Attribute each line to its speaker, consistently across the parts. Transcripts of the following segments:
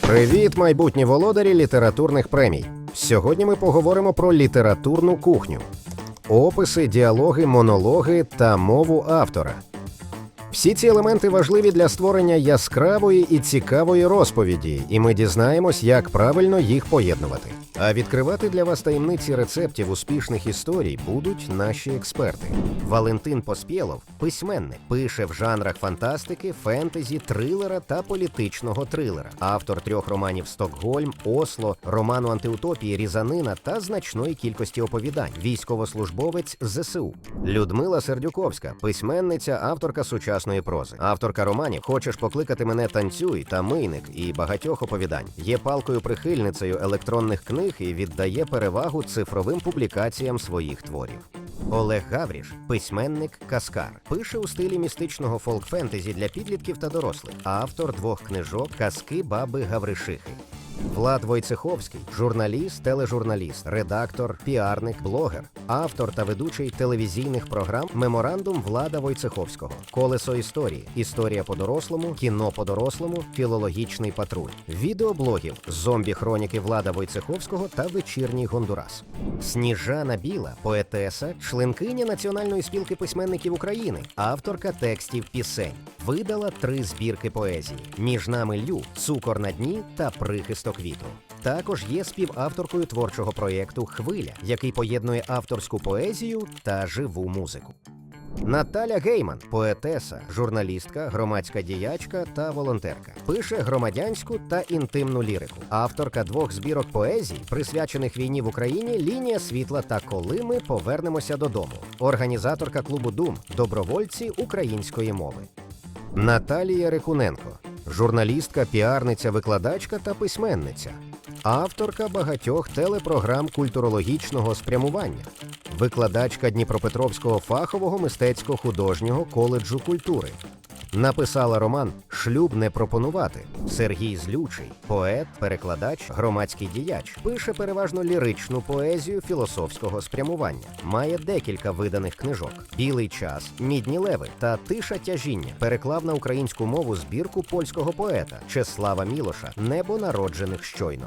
Speaker 1: Привіт, майбутні володарі літературних премій. Сьогодні ми поговоримо про літературну кухню, описи, діалоги, монологи та мову автора. Всі ці елементи важливі для створення яскравої і цікавої розповіді, і ми дізнаємось, як правильно їх поєднувати. А відкривати для вас таємниці рецептів успішних історій будуть наші експерти. Валентин Поспєлов, письменник, пише в жанрах фантастики, фентезі, трилера та політичного трилера, автор трьох романів Стокгольм, Осло, роману антиутопії Різанина та значної кількості оповідань, військовослужбовець ЗСУ. Людмила Сердюковська, письменниця, авторка сучасної прози, авторка романів Хочеш покликати мене танцюй та мийник і багатьох оповідань. Є палкою прихильницею електронних книг і віддає перевагу цифровим публікаціям своїх творів. Олег Гавріш, письменник Каскар, пише у стилі містичного фолк-фентезі для підлітків та дорослих, автор двох книжок Казки баби Гавришихи. Влад Войцеховський, журналіст, тележурналіст, редактор, піарник, блогер, автор та ведучий телевізійних програм Меморандум Влада Войцеховського, Колесо історії, Історія по-дорослому, кіно по-дорослому, філологічний патруль, відеоблогів, зомбі хроніки Влада Войцеховського та вечірній Гондурас. Сніжана Біла, поетеса, членкиня Національної спілки письменників України, авторка текстів пісень. Видала три збірки поезії: Між нами лю, Цукор на дні та Прихисток вітру. Також є співавторкою творчого проєкту Хвиля, який поєднує авторську поезію та живу музику. Наталя Гейман, поетеса, журналістка, громадська діячка та волонтерка. Пише громадянську та інтимну лірику. Авторка двох збірок поезій, присвячених війні в Україні, лінія світла та коли ми повернемося додому. Організаторка клубу Дум, добровольці української мови. Наталія Рекуненко, журналістка, піарниця, викладачка та письменниця, авторка багатьох телепрограм культурологічного спрямування, викладачка Дніпропетровського фахового мистецько-художнього коледжу культури. Написала роман Шлюб не пропонувати. Сергій Злючий, поет, перекладач, громадський діяч, пише переважно ліричну поезію філософського спрямування. Має декілька виданих книжок: Білий час, Мідні леви та Тиша тяжіння. Переклав на українську мову збірку польського поета Чеслава Мілоша Небо народжених щойно.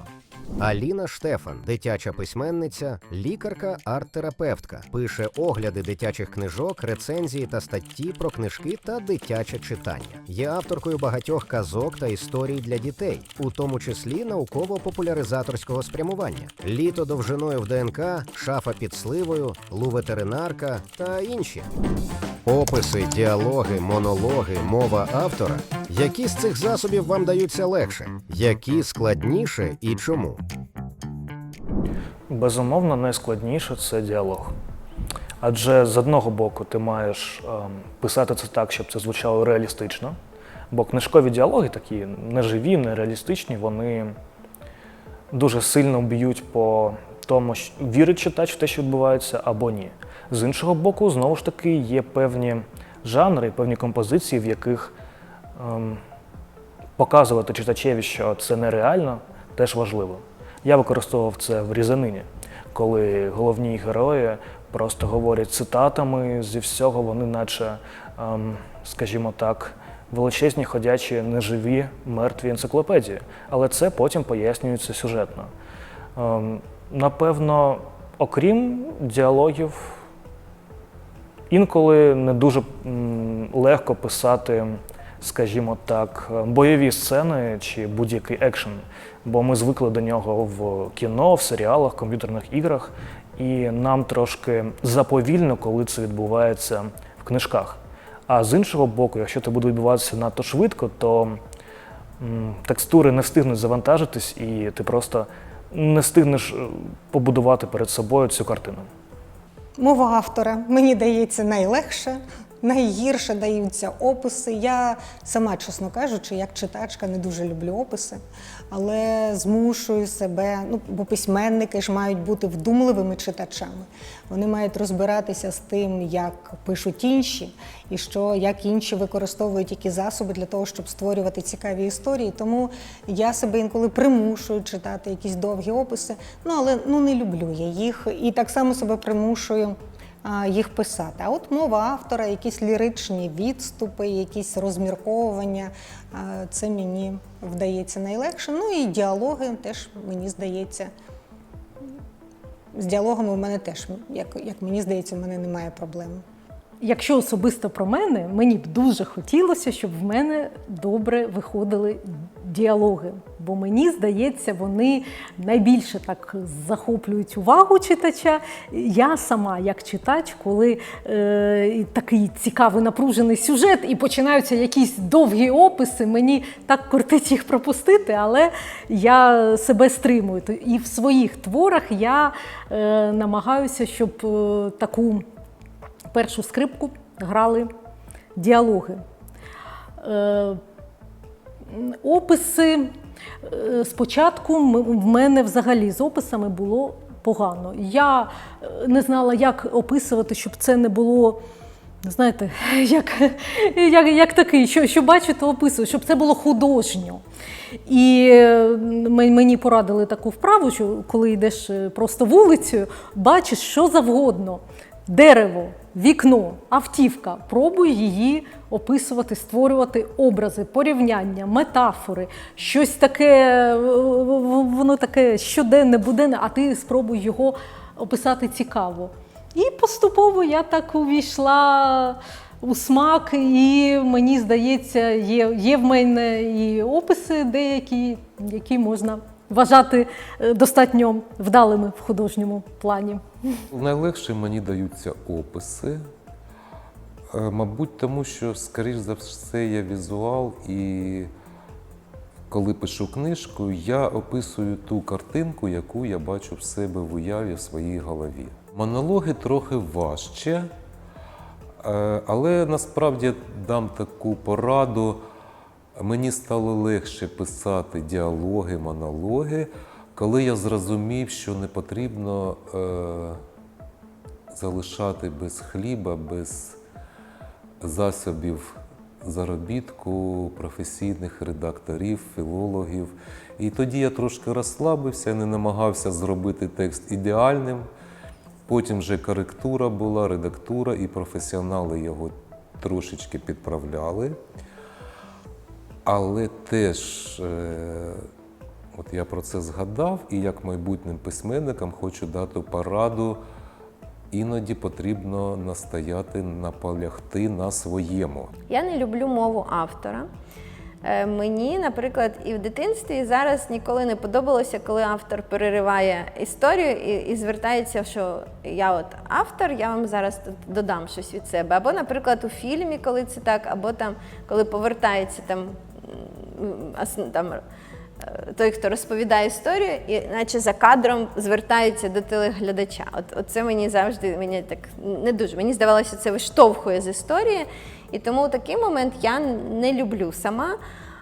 Speaker 1: Аліна Штефан, дитяча письменниця, лікарка, арт-терапевтка, пише огляди дитячих книжок, рецензії та статті про книжки та дитяче читання. Є авторкою багатьох казок та історій для дітей, у тому числі науково-популяризаторського спрямування. Літо довжиною в ДНК, шафа під сливою, лу-ветеринарка та інші. Описи, діалоги, монологи, мова автора. Які з цих засобів вам даються легше, які складніше і чому?
Speaker 2: Безумовно, найскладніше це діалог. Адже з одного боку ти маєш ем, писати це так, щоб це звучало реалістично. Бо книжкові діалоги такі неживі, нереалістичні, вони дуже сильно б'ють по тому, вірить читач в те, що відбувається, або ні. З іншого боку, знову ж таки, є певні жанри, певні композиції, в яких ем, показувати читачеві, що це нереально, теж важливо. Я використовував це в різанині, коли головні герої просто говорять цитатами зі всього, вони наче, ем, скажімо так, величезні ходячі неживі мертві енциклопедії. Але це потім пояснюється сюжетно. Ем, напевно, окрім діалогів, інколи не дуже м, легко писати, скажімо так, бойові сцени чи будь-який екшен, бо ми звикли до нього в кіно, в серіалах, комп'ютерних іграх, і нам трошки заповільно, коли це відбувається в книжках. А з іншого боку, якщо це буде відбуватися надто швидко, то текстури не встигнуть завантажитись, і ти просто не встигнеш е, побудувати перед собою цю картину.
Speaker 3: Мова автора мені дається найлегше, найгірше даються описи. Я сама, чесно кажучи, як читачка, не дуже люблю описи, але змушую себе, ну бо письменники ж мають бути вдумливими читачами. Вони мають розбиратися з тим, як пишуть інші, і що як інші використовують які засоби для того, щоб створювати цікаві історії. Тому я себе інколи примушую читати якісь довгі описи. Ну але ну не люблю я їх і так само себе примушую їх писати. А от мова автора, якісь ліричні відступи, якісь розмірковування, це мені вдається найлегше. Ну і діалоги теж мені здається. З діалогами у мене теж, як, як мені здається, у мене немає проблем.
Speaker 4: Якщо особисто про мене, мені б дуже хотілося, щоб в мене добре виходили діалоги. Бо мені здається, вони найбільше так захоплюють увагу читача. Я сама, як читач, коли е, такий цікавий напружений сюжет і починаються якісь довгі описи, мені так кортить їх пропустити, але я себе стримую. І в своїх творах я е, намагаюся, щоб е, таку першу скрипку грали діалоги. Е, описи спочатку в мене взагалі з описами було погано. Я е, не знала, як описувати, щоб це не було. Знаєте, як, як, як такий, що, що бачу, то описую, щоб це було художньо. І е, мені порадили таку вправу, що коли йдеш е, просто вулицею, бачиш що завгодно: дерево, вікно, автівка. Пробуй її описувати, створювати образи, порівняння, метафори, щось таке, е, воно таке щоденне, буденне, а ти спробуй його описати цікаво. І поступово я так увійшла у смак, і мені здається, є, є в мене і описи деякі, які можна вважати е, достатньо вдалими в художньому плані.
Speaker 5: Найлегше мені даються описи. Е, Мабуть, тому що, скоріш за все, я візуал, і коли пишу книжку, я описую ту картинку, яку я бачу в себе в уяві в своїй голові. Монологи трохи важче, е, але насправді дам таку пораду. Мені стало легше писати діалоги, монологи, коли я зрозумів, що не потрібно е, залишати без хліба, без засобів заробітку професійних редакторів, філологів. І тоді я трошки розслабився, не намагався зробити текст ідеальним. Потім вже коректура була, редактура, і професіонали його трошечки підправляли. Але теж, е, от я про це згадав, і як майбутнім письменникам хочу дати пораду. Іноді потрібно настояти, наполягти на своєму.
Speaker 6: Я не люблю мову автора. Е, Мені, наприклад, і в дитинстві, і зараз ніколи не подобалося, коли автор перериває історію і, і звертається, що я от автор, я вам зараз додам щось від себе. Або, наприклад, у фільмі, коли це так, або там, коли повертається там, там той, хто розповідає історію, і наче за кадром звертається до телеглядача. От, це мені завжди мені так не дуже. Мені здавалося, це виштовхує з історії. І тому такий момент я не люблю сама.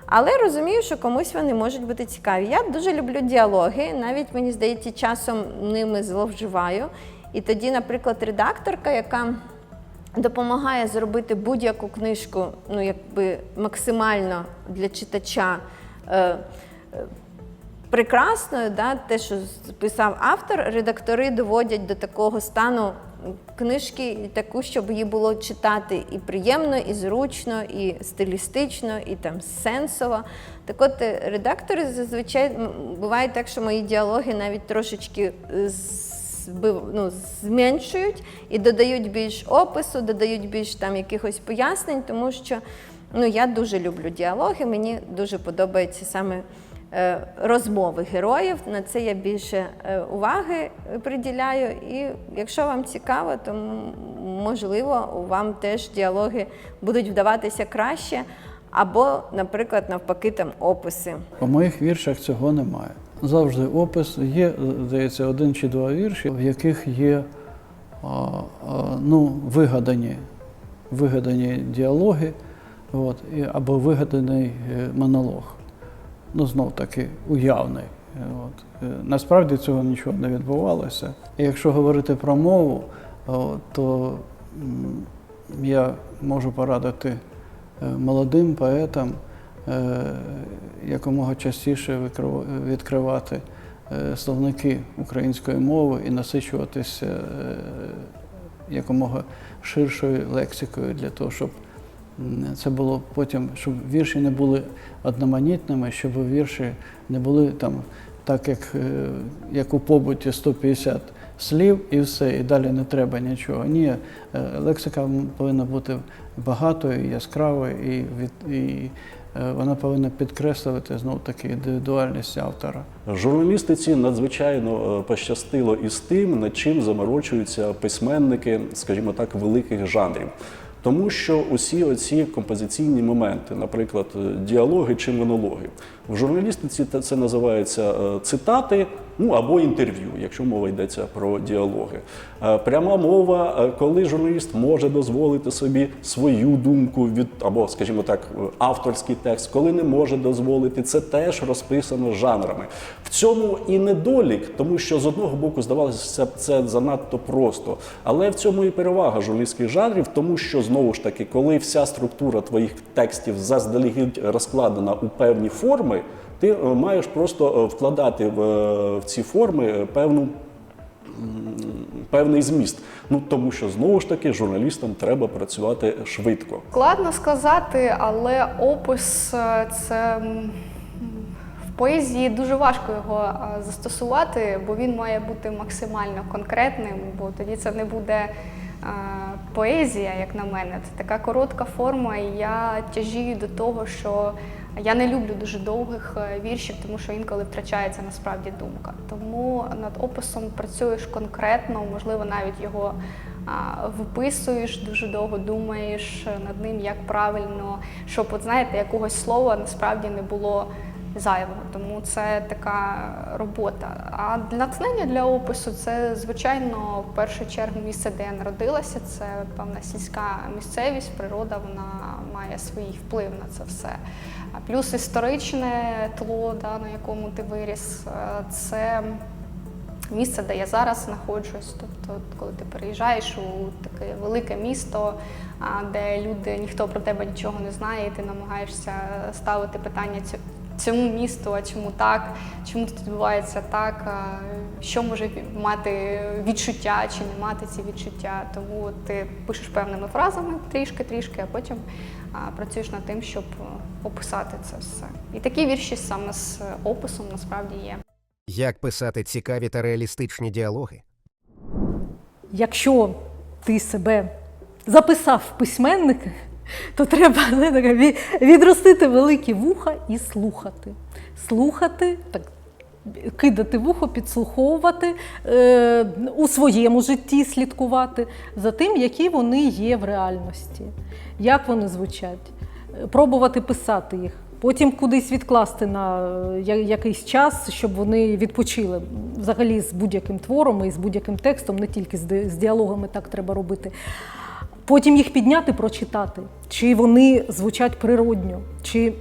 Speaker 6: Але розумію, що комусь вони можуть бути цікаві. Я дуже люблю діалоги, навіть мені здається, часом ними зловживаю. І тоді, наприклад, редакторка, яка допомагає зробити будь-яку книжку, ну якби максимально для читача. Е, е, прекрасною, да, те, що писав автор, редактори доводять до такого стану книжки, таку, щоб її було читати і приємно, і зручно, і стилістично, і там сенсово. Так от е, редактори зазвичай буває так, що мої діалоги навіть трошечки ну, зменшують і додають більш опису, додають більш там якихось пояснень, тому що ну, я дуже люблю діалоги, мені дуже подобається саме розмови героїв. На це я більше е, уваги приділяю. І якщо вам цікаво, то можливо вам теж діалоги будуть вдаватися краще. Або, наприклад, навпаки, там описи.
Speaker 7: У моїх віршах цього немає. Завжди опис. Є, здається, один чи два вірші, в яких є ну, вигадані вигадані діалоги от, і- або вигаданий е, монолог. Ну, знов таки, уявний. От. Е, Насправді цього нічого не відбувалося. Якщо говорити про мову, то я можу порадити е, молодим поетам е, якомога частіше відкривати словники української мови і насичуватися якомога ширшою лексикою для того, щоб це було потім, щоб вірші не були одноманітними, щоб вірші не були там, так як, е, як у побуті 150 слів і все, і далі не треба нічого. Ні, е, лексика повинна бути багатою, яскравою, і, від, і е, вона повинна підкреслювати знов таки індивідуальність автора.
Speaker 8: Журналістиці надзвичайно пощастило із тим, над чим заморочуються письменники, скажімо так, великих жанрів. Тому що усі оці композиційні моменти, наприклад, е, діалоги чи монологи, в журналістиці це називається е, цитати, ну або інтерв'ю, якщо мова йдеться про діалоги. Е, Пряма мова, е, коли журналіст може дозволити собі свою думку від або, скажімо так, е, авторський текст, коли не може дозволити, це теж розписано жанрами. В цьому і недолік, тому що з одного боку здавалося, це, це занадто просто. Але в цьому і перевага журналістських жанрів, тому що знову ж таки, коли вся структура твоїх текстів заздалегідь розкладена у певні форми, ти е, маєш просто е, вкладати в, е, в ці форми певну певний зміст. Ну тому що знову ж таки журналістам треба працювати швидко.
Speaker 9: Складно сказати, але опис це в поезії дуже важко його застосувати, бо він має бути максимально конкретним, бо тоді це не буде поезія, як на мене. Це така коротка форма, і я тяжію до того, що я не люблю дуже довгих е, віршів, тому що інколи втрачається насправді думка. Тому над описом працюєш конкретно, можливо, навіть його виписуєш, дуже довго думаєш над ним, як правильно, щоб, от знаєте, якогось слова насправді не було зайвого. Тому це така робота. А натхнення для опису це, звичайно, в першу чергу місце, де я народилася. Це певна сільська місцевість, природа, вона має свій вплив на це все. Плюс історичне тло, да, на якому ти виріс, е, це місце, де я зараз знаходжусь. Тобто, коли ти переїжджаєш у таке велике місто, де люди ніхто про тебе нічого не знає, і ти намагаєшся ставити питання цьому місту, а чому так, чому тут відбувається так, а, що може мати відчуття чи не мати ці відчуття. Тому ти пишеш певними фразами трішки-трішки, а потім а, працюєш над тим, щоб е, описати це все. І такі вірші саме з описом насправді є.
Speaker 1: Як писати цікаві та реалістичні діалоги?
Speaker 4: Якщо ти себе записав в письменники, то треба таке, відростити великі вуха і слухати. Слухати, так, кидати вухо, підслуховувати, е, у своєму житті слідкувати за тим, які вони є в реальності, як вони звучать, пробувати писати їх. Потім кудись відкласти на е, якийсь час, щоб вони відпочили взагалі з будь-яким твором і з будь-яким текстом, не тільки з діалогами так треба робити. Потім їх підняти, прочитати, чи вони звучать природньо, чи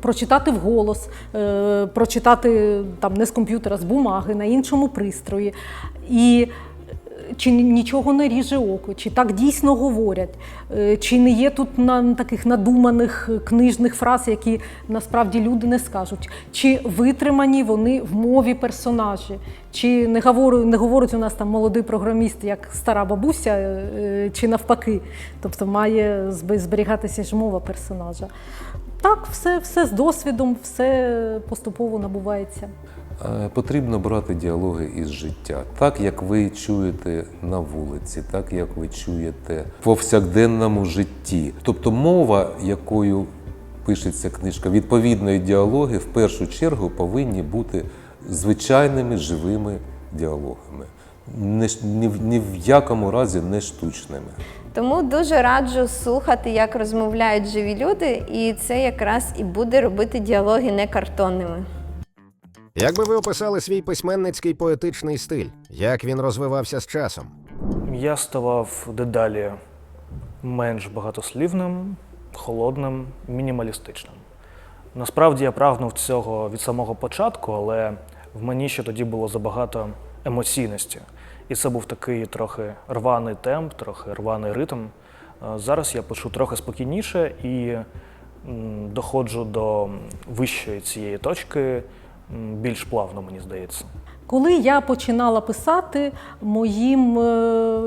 Speaker 4: прочитати вголос, е, прочитати там не з комп'ютера, з бумаги, на іншому пристрої. І чи нічого не ріже око, чи так дійсно говорять, е, чи не є тут на таких надуманих е, книжних фраз, які насправді люди не скажуть, чи витримані вони в мові персонажі, чи не говорить, не говорить у нас там молодий програміст, як стара бабуся, е, чи навпаки. Тобто має зберігатися ж мова персонажа. Так, все, все з досвідом, все поступово набувається.
Speaker 5: Е, Потрібно брати діалоги із життя, так як ви чуєте на вулиці, так як ви чуєте в повсякденному житті. Тобто мова, якою пишеться книжка, відповідної діалоги в першу чергу повинні бути звичайними живими діалогами, не ні ні в якому разі не штучними.
Speaker 6: Тому дуже раджу слухати, як розмовляють живі люди, і це якраз і буде робити діалоги не картонними.
Speaker 1: Як би ви описали свій письменницький поетичний стиль? Як він розвивався з часом?
Speaker 2: Я ставав дедалі менш багатослівним, холодним, мінімалістичним. Насправді я прагнув цього від самого початку, але в мені ще тоді було забагато емоційності. І це був такий трохи рваний темп, трохи рваний ритм. Е, Зараз я пишу трохи спокійніше і доходжу до вищої цієї точки більш плавно, мені здається.
Speaker 4: Коли я починала писати, моїм е,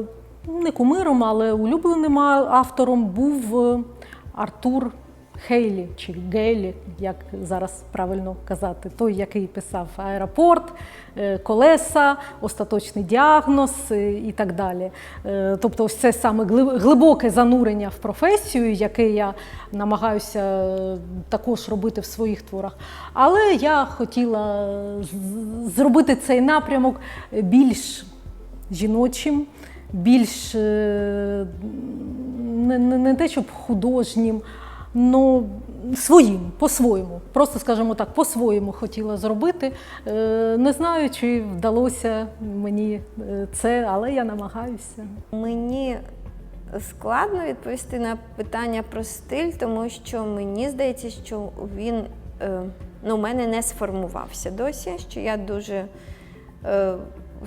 Speaker 4: не кумиром, але улюбленим автором був е, Артур Хейлі чи Гейлі, як зараз правильно казати, той, який писав аеропорт, е, колеса, остаточний діагноз е, і так далі. Е, Тобто, ось це саме глибоке занурення в професію, яке я намагаюся також робити в своїх творах. Але я хотіла зробити цей напрямок більш жіночим, більш не, не те, щоб художнім, але своїм, по-своєму. Просто, скажімо так, по-своєму хотіла зробити. Е, Не знаю, чи вдалося мені е, це, але я намагаюся.
Speaker 6: Мені складно відповісти на питання про стиль, тому що мені здається, що він е, ну, у мене не сформувався досі, що я дуже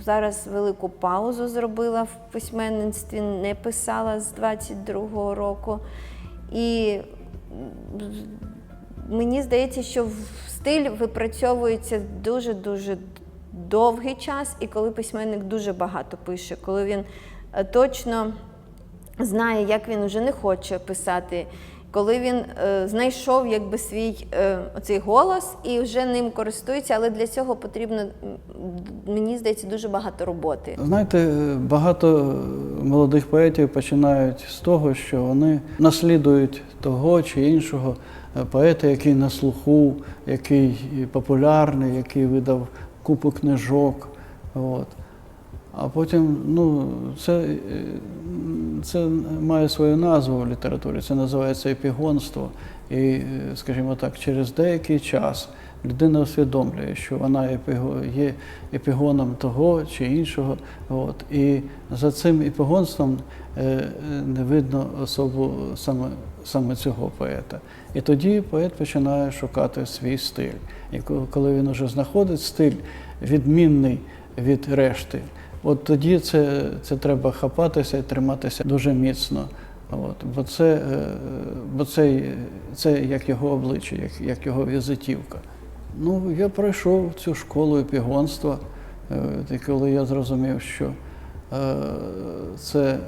Speaker 6: зараз велику паузу зробила в письменництві, не писала з 22-го року. І мені здається, що стиль випрацьовується дуже-дуже довгий час, і коли письменник дуже багато пише, коли він е, точно знає, як він вже не хоче писати, коли він е, знайшов якби свій е, оцей голос і вже ним користується, але для цього потрібно, мені здається, дуже багато роботи.
Speaker 7: Знаєте, багато молодих поетів починають з того, що вони наслідують того чи іншого е, поета, який на слуху, який популярний, який видав купу книжок. От. А потім, ну, це, е, це має свою назву в літературі, це називається епігонство. І, е, скажімо так, через деякий час людина усвідомлює, що вона є епігоном того чи іншого. От. І за цим епігонством е, не видно особу саме, саме цього поета. І тоді поет починає шукати свій стиль. І коли він вже знаходить стиль відмінний від решти, от тоді це, це треба хапатися і триматися дуже міцно. От, бо це, е, бо це, це як його обличчя, як, як його візитівка. Ну, я пройшов цю школу епігонства, е, коли я зрозумів, що це, е,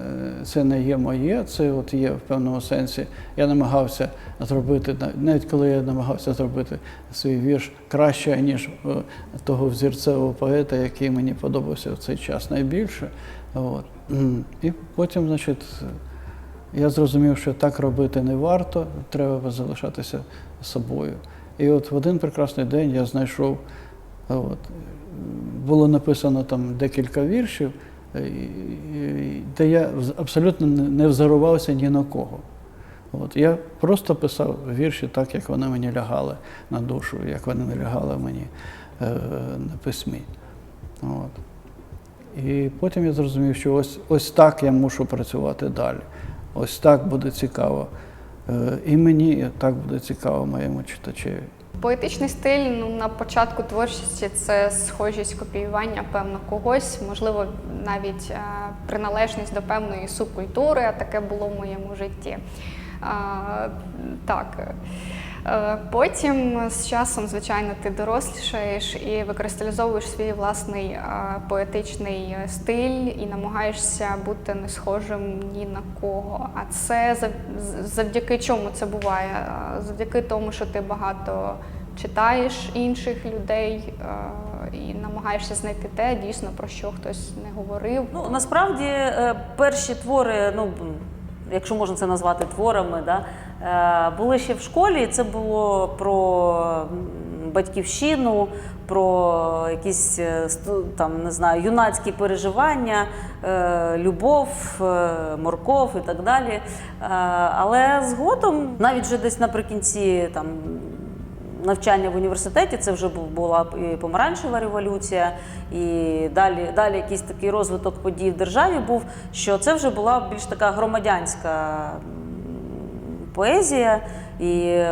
Speaker 7: це не є моє, це от є в певному сенсі. Я намагався зробити, навіть коли я намагався зробити свій вірш краще, ніж е, того взірцевого поета, який мені подобався в цей час найбільше. От. І потім, значить, я зрозумів, що так робити не варто, треба залишатися собою. І от в один прекрасний день я знайшов, от, було написано там декілька віршів, де я абсолютно не взорувався ні на кого. От, я просто писав вірші так, як вони мені лягали на душу, як вони не лягали мені е, на письмі. От. І потім я зрозумів, що ось, ось так я мушу працювати далі. Ось так буде цікаво. Е, І мені так буде цікаво моєму читачеві.
Speaker 9: Поетичний стиль ну, на початку творчості це схожість копіювання певно когось, можливо, навіть е, приналежність до певної субкультури, а таке було в моєму житті. А, так. Е, Потім з часом, звичайно, ти дорослішаєш і викристалізовуєш свій власний е, поетичний стиль і намагаєшся бути не схожим ні на кого. А це завдяки чому це буває? Е, Завдяки тому, що ти багато читаєш інших людей е, і намагаєшся знайти те, дійсно про що хтось не говорив.
Speaker 10: Ну насправді е, перші твори, ну якщо можна це назвати творами, да, е, були ще в школі. і Це було про батьківщину, про якісь е, там не знаю, юнацькі переживання, е, любов, е, морков і так далі. Е, Але згодом, навіть вже десь наприкінці там. навчання в університеті. Це вже була і помаранчева революція, і далі, далі якийсь такий розвиток подій в державі був, що це вже була більш така громадянська поезія. І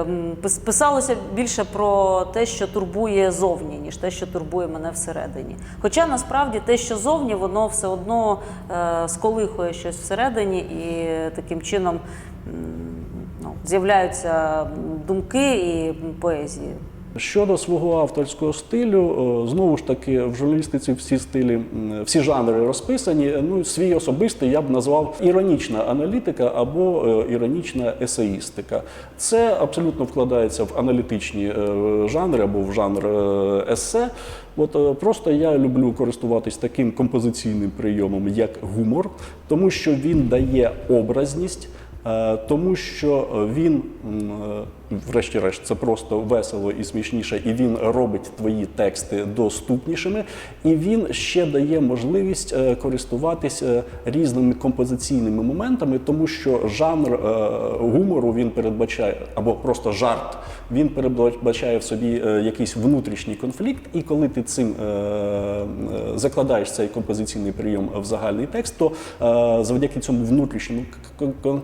Speaker 10: писалося більше про те, що турбує зовні, ніж те, що турбує мене всередині. Хоча насправді те, що зовні, воно все одно е, сколихує щось всередині, і таким чином ну, з'являються думки і поезії.
Speaker 8: Щодо свого авторського стилю, е, знову ж таки, в журналістиці всі стилі, всі жанри розписані. Ну, свій особистий я б назвав іронічна аналітика або е, іронічна есеїстика. Це абсолютно вкладається в аналітичні е, жанри або в жанр есе. От просто я люблю користуватись таким композиційним прийомом, як гумор, тому що він дає образність. Тому що він, врешті-решт, це просто весело і смішніше, і він робить твої тексти доступнішими, і він ще дає можливість е, користуватись е, різними композиційними моментами, тому що жанр е, гумору він передбачає, або просто жарт, він передбачає в собі якийсь внутрішній конфлікт, і коли ти цим закладаєш цей композиційний прийом в загальний текст, то завдяки цьому внутрішньому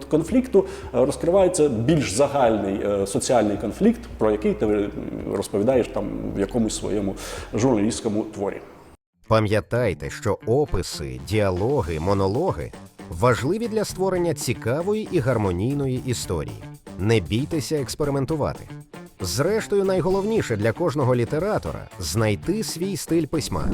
Speaker 8: конфлікту розкривається більш загальний соціальний конфлікт, про який ти розповідаєш там в якомусь своєму журналістському творі.
Speaker 1: Пам'ятайте, що описи, діалоги, монологи важливі для створення цікавої і гармонійної історії. Не бійтеся експериментувати. Зрештою, найголовніше для кожного літератора знайти свій стиль письма.